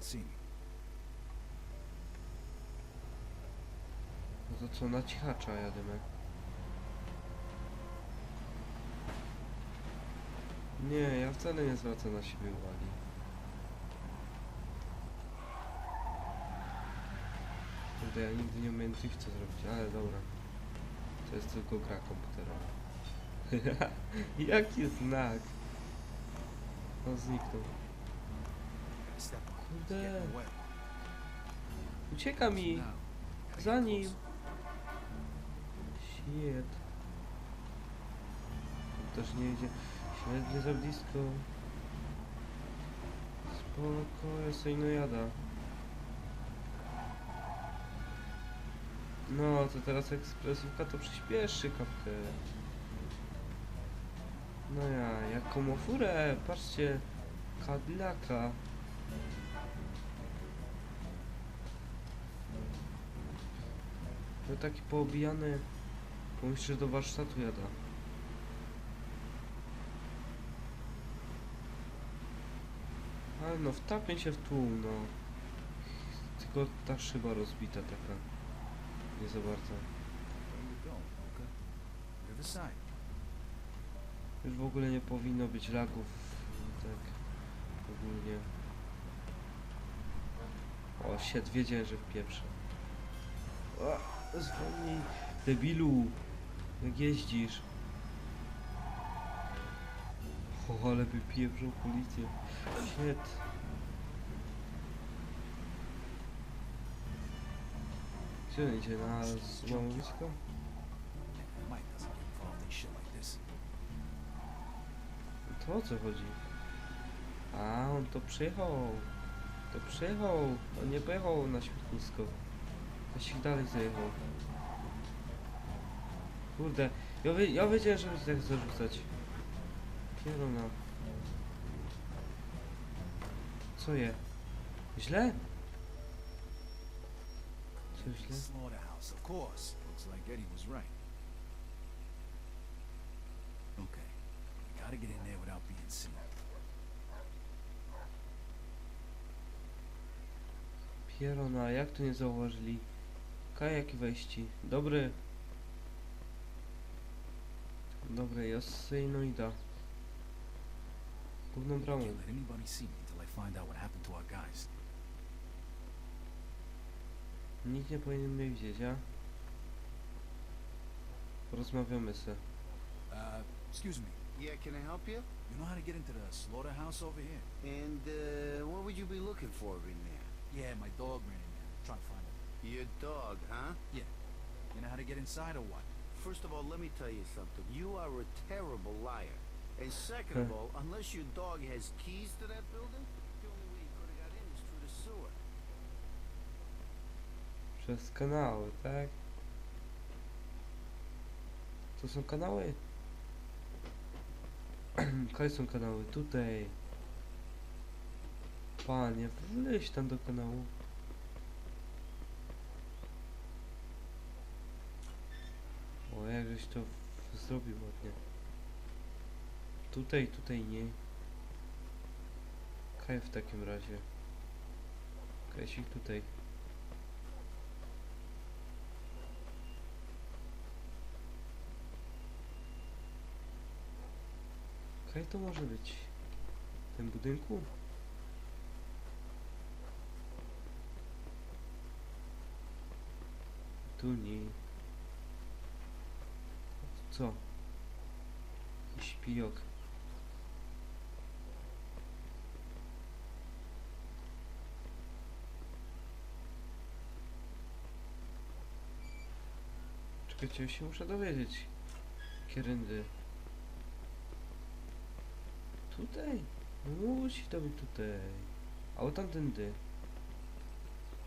see me. No to co, na cichacza jadymy. Nie, ja wcale nie zwracam na siebie uwagi. Kurde, ja nigdy nie umiem drifta zrobić, ale dobra. To jest tylko gra komputerowa. Jaki znak? On zniknął. Kurde, ucieka mi! Za nim! Shit. To też nie idzie. Ślednie za blisko. Spoko, ja sobie no jada. No, to teraz ekspresówka to przyspieszy kapkę. No ja, jaką furę, patrzcie. Cadillaca. No taki poobijany. Pomyśl, że do warsztatu jada. Ale no, wtapię się w tłum, no. Tylko ta szyba rozbita taka. Nie za bardzo. Już w ogóle nie powinno być lagów. Tak. Ogólnie. O, shit, wiedziałem, że wpieprzę. O, zwolnij. Debilu. Jak jeździsz. O, ale by pieprzą policję. Shit. Gdzie on idzie? Na złomowisko? To o co chodzi? A, on to przyjechał. To przyjechał. On nie pojechał na śmietnisko. Ktoś dalej zajechał. Kurde, ja, wie, ja wiedziałem, że będzie tak zarzucać. Kieruna. Co je? Źle? Co źle? Gotta get in there without being seen. Pierona, jak to nie zauważyli? Kajaki wejści. Dobry. Dobre, Joseinoida. Główną bramą. Can't let anybody see me until I find out what happened to our guys. Nikt nie powinien mnie widzieć, a? Porozmawiamy se. Uh, excuse me. Yeah, can I help you? You know how to get into the slaughterhouse over here? And uh, what would you be looking for in there? Yeah, my dog ran in there. trying to find him. Your dog, huh? Yeah. You know how to get inside or what? First of all, let me tell you something. You are a terrible liar. And second of all, unless your dog has keys to that building, the only way you could have got in is through the sewer. Przez kanały, tak? To są kanały? Kaj są kanały? Tutaj. Panie, wleź tam do kanału. O, jakżeś to zrobił ładnie. Tutaj, tutaj nie. Kaj w takim razie. Kajsik tutaj. Kaj to może być? W tym budynku? Tu nie. Co? Śpijok. Czekajcie, ja się muszę dowiedzieć. Kieryndy. Tutaj? Musi to być tutaj. A o tamtędy.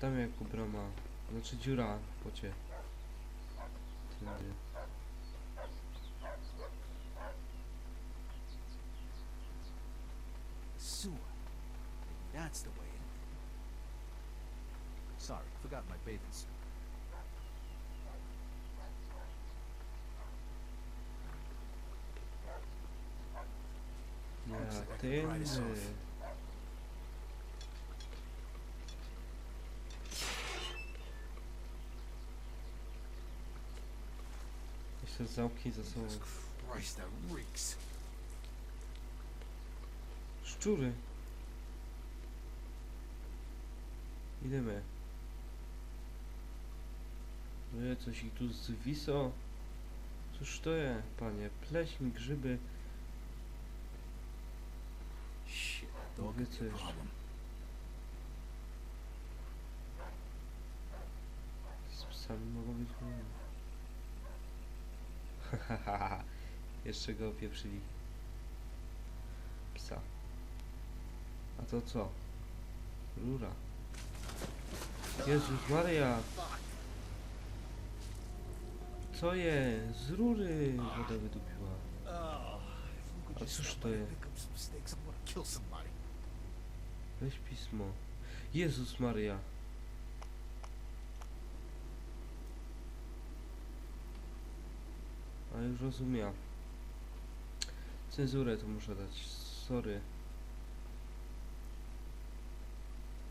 Tam jak brama. Znaczy dziura w płocie. Tędy. Sewer. That's the way in. Sorry, forgot my bathing suit. Ja, Looks like I could pry tędy. Się zamknij za sobą. Jesus Christ, that reeks. Szczury. Idziemy. No coś ich tu zwiso. Cóż to je, panie? Pleśń, grzyby. Shit, dog a coś. Z psami mogą być problemy. Jeszcze go opieprzyli. Psa. A to co? Rura. Jezus Maria! Co je? Z rury wodę wydupiła. A cóż to by je? and pick up some sticks, I'm gonna kill somebody. Weź pismo. Jezus Maria. A już rozumiem. Cenzurę to muszę dać. Sorry.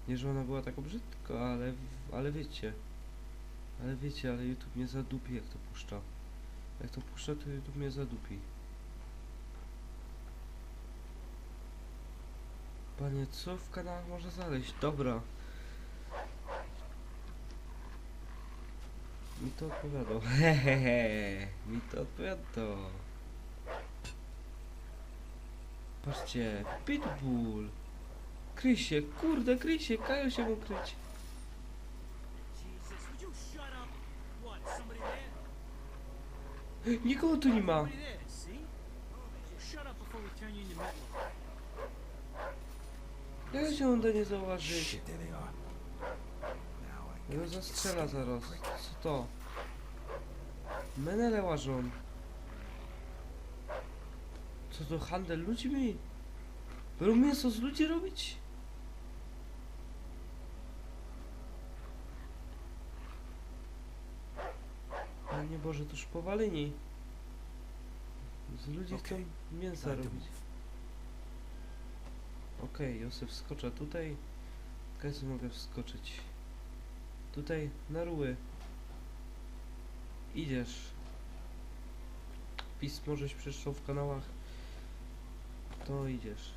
Nie, że ona była taka brzydka, ale, ale wiecie. Ale wiecie, ale YouTube mnie zadupi jak to puszcza. Jak to puszcza, to YouTube mnie zadupi. Panie, co w kanałach może znaleźć? Dobra. Mi to odpowiada. Hehehe. Mi to odpowiada. Patrzcie, Pitbull. Kryj się, kurde, kryj się, Kajo się mu kryć. Nikogo tu nie ma. Jak się uda nie zauważyć? Shit, there they are. Now I No gotta get zastrzela zaraz. Co to? Menele łażą. Co to handel ludźmi? Będą mięso z ludzi robić? Panie Boże, to już powaleni. Z ludzi chcą Okej, mięsa robić. Okej, Józef wskocza tutaj. Kajsu mogę wskoczyć. Tutaj, na ruły. Idziesz. Pismo żeś przeczytał w kanałach. To idziesz.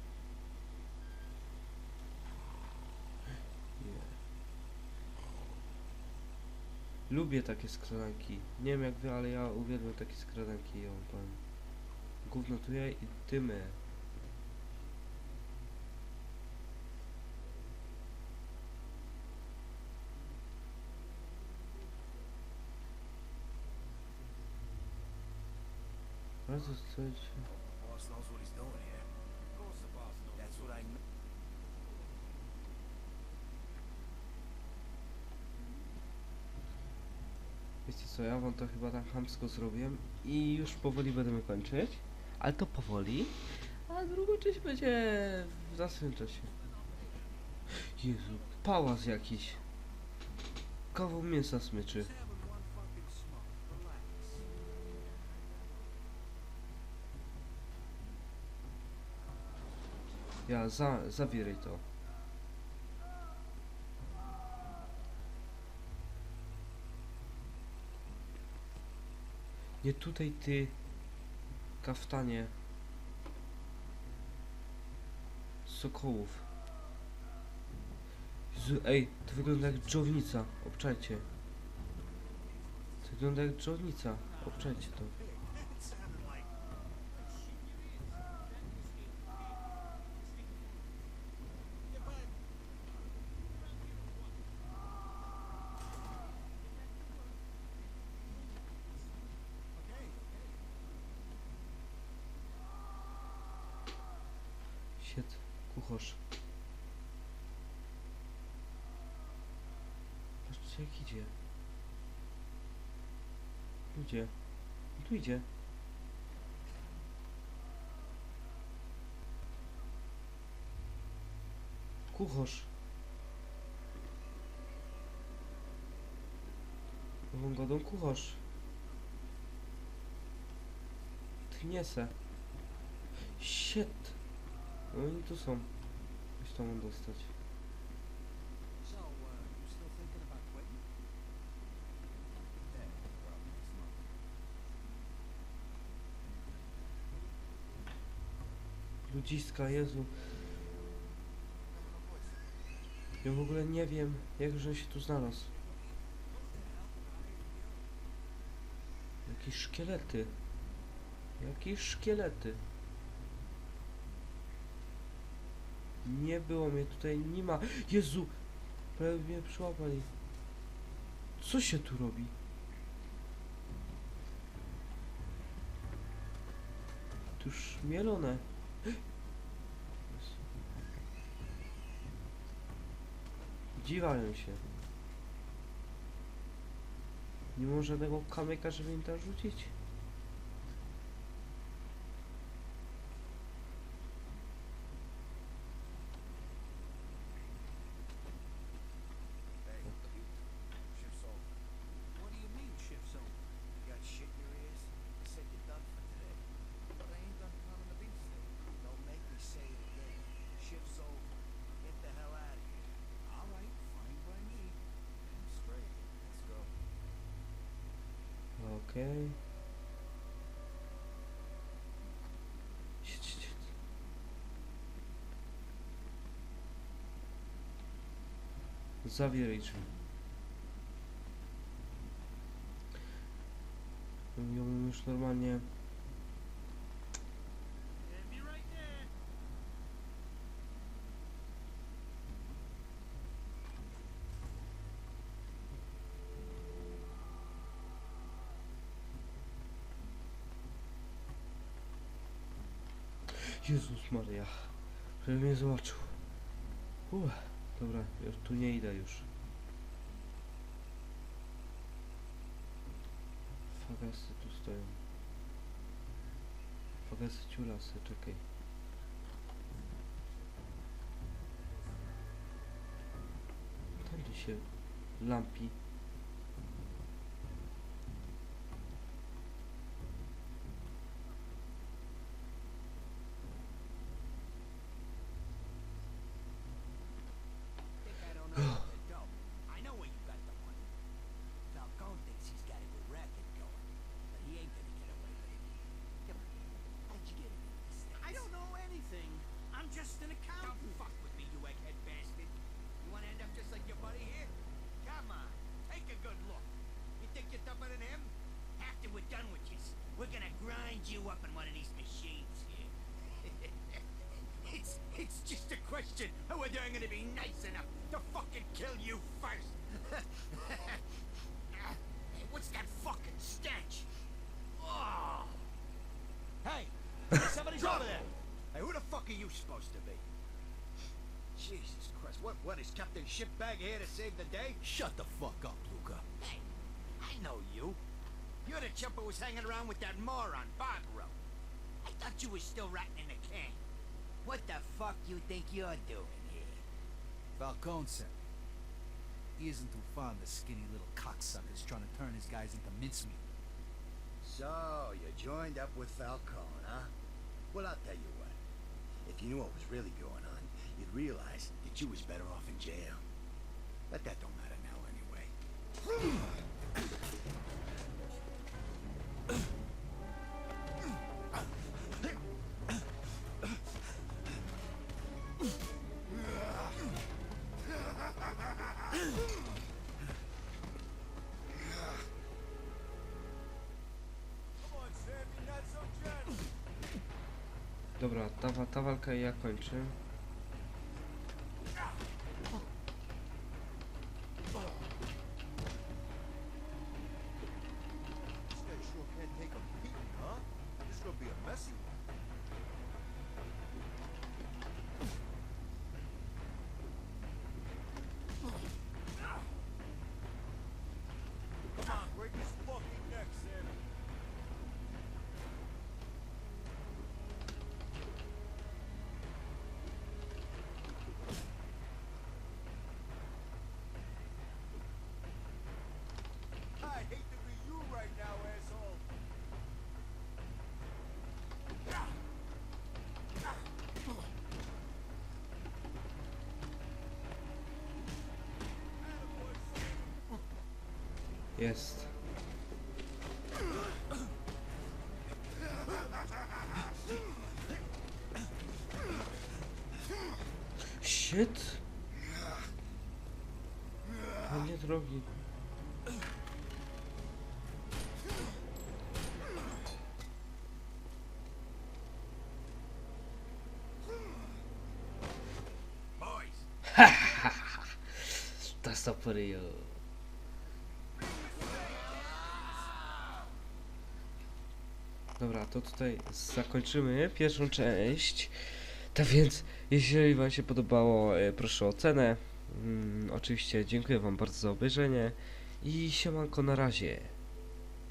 Lubię takie skradanki. Nie wiem jak wy, ale ja uwielbiam takie skradanki. Ja wam powiem. Gówno tu ja i dymy. Bardzo coś. Boss knows what he's doing here. Of course the boss knows. That's what I know. Wiecie co, ja wam to chyba tak chamsko zrobiłem i już powoli będziemy kończyć. Ale to powoli. A drugą część będzie w następnym czasie. Jezu, pałac jakiś. Kawał mięsa smyczy. Ja, za, zabieraj to. Nie tutaj ty, kaftanie. Sokołów. Jezu, ej, to wygląda jak dżownica, obczajcie. To wygląda jak dżownica, obczajcie to. Sied, kucharz. Patrzcie jak idzie. Ludzie. Tu idzie. Kucharz. Nową kucharz. Tchniese. Shit. No i tu są. Coś tam dostać. Ludziska, Jezu. Ja w ogóle nie wiem, jak że się tu znalazł. Jakieś szkielety. Jakieś szkielety. Nie było mnie tutaj, nie ma. Jezu! Prawie mnie przyłapali. Co się tu robi? Tu już mielone. Dziwają się. Nie ma żadnego kamyka, żeby im tam rzucić? Hey, you. Shift's over. What do you mean, shift's over? You got shit in your ears? I said you're done for today. But I ain't done pounding the beefsteak. Don't make me say it again. Shift's over. Get the hell out of here. All right, fine by me. I'm straight. Let's go. Okej. Siedź, siedź. Zawieraj drzwi. Ja bym już normalnie... Jezus Maria. Żeby mnie zobaczył. Uff, dobra, już tu nie idę już. Fagasy tu stoją. Fagasy ciulasy, czekaj. Tam się lampi. Just an Don't fuck with me, you egghead bastard. You wanna end up just like your buddy here? Come on, take a good look. You think you're tougher than him? After we're done with you, we're gonna grind you up in one of these machines here. it's it's just a question of whether I'm gonna be nice enough to fucking kill you first. Hey, What's that fucking stench? Oh. Hey, somebody's over there. Hey, who the fuck are you supposed to be? Jesus Christ, what, what, is Captain Shitbag here to save the day? Shut the fuck up, Luca. Hey, I know you. You're the chump who was hanging around with that moron, Barbaro. I thought you was still rotting in the can. What the fuck you think you're doing here? Falcone sent. He isn't too fond of skinny little cocksuckers trying to turn his guys into mincemeat. So, you joined up with Falcone, huh? Well, I'll tell you what. If you knew what was really going on, you'd realize that you was better off in jail. But that don't matter Dobra, ta, ta walka ja kończę. Jest. Shit. Panie drogi. Dobra, to tutaj zakończymy pierwszą część. Tak więc, jeżeli Wam się podobało, e, proszę o ocenę. Mm, oczywiście dziękuję Wam bardzo za obejrzenie i siemanko na razie.